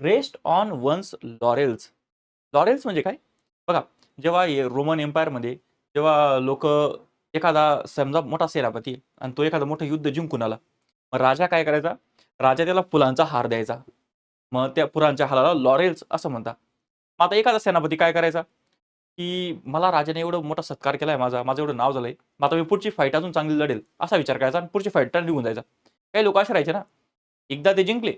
Rest on one's laurels. Laurels म्हणजे काय? बघा जेव्हा रोमन एम्पायरमध्ये जेव्हा लोक एखादा समजा मोठा सेनापती आणि तो एखादं मोठं युद्ध जिंकून आला मग राजा काय करायचा? राजा त्याला फुलांचा हार द्यायचा. मग त्या फुलांच्या हाराला लॉरेल्स असं म्हणतात. मग आता एखादा सेनापती काय करायचा? की मला राजाने एवढं मोठा सत्कार केला आहे माझा माझं एवढं नाव झालंय मग आता मी पुढची फाईट अजून चांगली लढेल असा विचार करायचा आणि पुढची फाईट निघून जायचा. काही लोक असे राहायचे ना एकदा ते जिंकले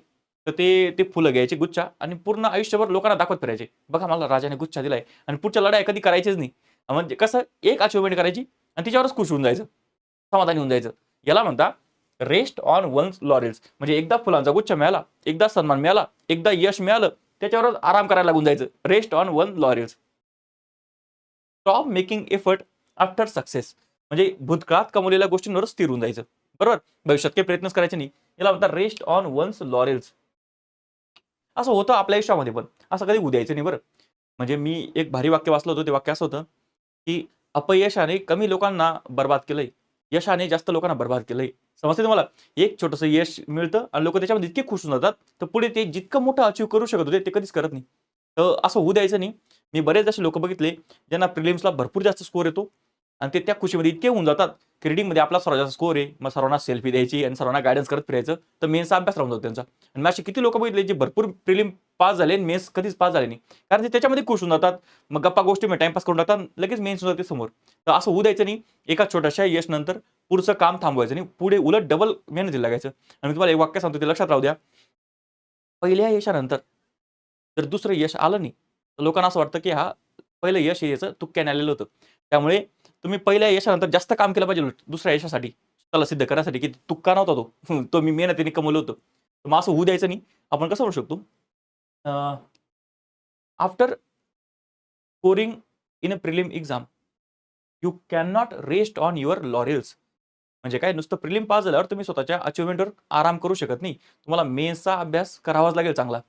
तर ते ते फुलं घ्यायचे गुच्छा आणि पूर्ण आयुष्यभर लोकांना दाखवत फिरायचे. बघा मला राजाने गुच्छा दिलाय आणि पुढच्या लढाई कधी करायचीच नाही. म्हणजे कसं एक अचिव्हमेंट करायची आणि तिच्यावरच खुश होऊन जायचं. समाधानी होऊन जायचं. याला म्हणता रेस्ट ऑन वन्स लॉरेल्स म्हणजे एकदा फुलांचा गुच्छ मिळाला एकदा सन्मान मिळाला एकदा यश मिळालं त्याच्यावरच आराम करायला लागून जायचं. Rest on one laurels stop making effort after success म्हणजे भूतकाळात कमवलेल्या गोष्टींवरच स्थिर होऊन जायचं. बरोबर? भविष्यात काही प्रयत्नच करायचे नाही. याला म्हणतात रेस्ट ऑन वन्स लॉरेल्स असं होतं आपल्या आयुष्यामध्ये पण. असं कधी उद्यायचं नाही बरं. म्हणजे मी एक भारी वाक्य वाचलं होतं ते वाक्य असं होतं की अपयशाने कमी लोकांना बर्बाद केलंय. यशाने जास्त लोकांना बर्बाद केलंय. समजते तुम्हाला? एक छोटंसं यश मिळतं आणि लोक त्याच्यामध्ये इतके खुश होऊन जातात तर पुढे ते जितकं मोठं अचीव करू शकत होते ते कधीच करत नाही. तर असं होऊ द्यायचं नाही. मी बरेच असे लोक बघितले ज्यांना प्रिलिम्सला भरपूर जास्त स्कोर येतो आणि ते त्या खुशीमध्ये इतके होऊन जातात. की आपला सर्वात स्कोर आहे. मग सर्वांना सेल्फी द्यायची आणि सर्वांना गायडन्स करत फिरायचं. तर मेन्सचा अभ्यास राहून जातो त्यांचा. आणि मी असे किती लोक बघितले जे भरपूर प्रिलिम पास झाले आणि मेन्स कधीच पास झाले नाही. कारण ते त्याच्यामध्ये खुश होऊन जातात. मग गप्पा गोष्टी टाइमपास करून टाकतात. लगेच मेन्स होऊन जाते समोर. तर असं होऊ द्यायचं नाही. एका छोट्याशा यश नंतर पुढचं काम थांबवायचं नाही. पुढे उलट डबल मेहनतीला लागायचं. आणि मी तुम्हाला एक वाक्य सांगतो ते लक्षात राहू द्या. पहिल्या यशानंतर जर दुसरं यश आलं नाही तर लोकांना असं वाटतं की हा पहिलं यश यायचं तुक्क्याने आलेलं होतं. त्यामुळे तुम्ही पहिल्या यशानंतर जास्त काम केलं पाहिजे दुसऱ्या यशासाठी. त्याला सिद्ध करण्यासाठी की तुक्का नव्हता तो. तो मी मेहनतीने कमवलं होतं. तर मग असं होऊ द्यायचं नाही. आपण कसं म्हणू शकतो? After scoring in a prelim exam you can not rest on your laurels म्हणजे काय? नुसतं प्रिलिम पास झाल्यावर तुम्ही स्वतःच्या अचिव्हमेंटवर आराम करू शकत नाही. तुम्हाला मेन्सचा अभ्यास करावाच लागेल चांगला.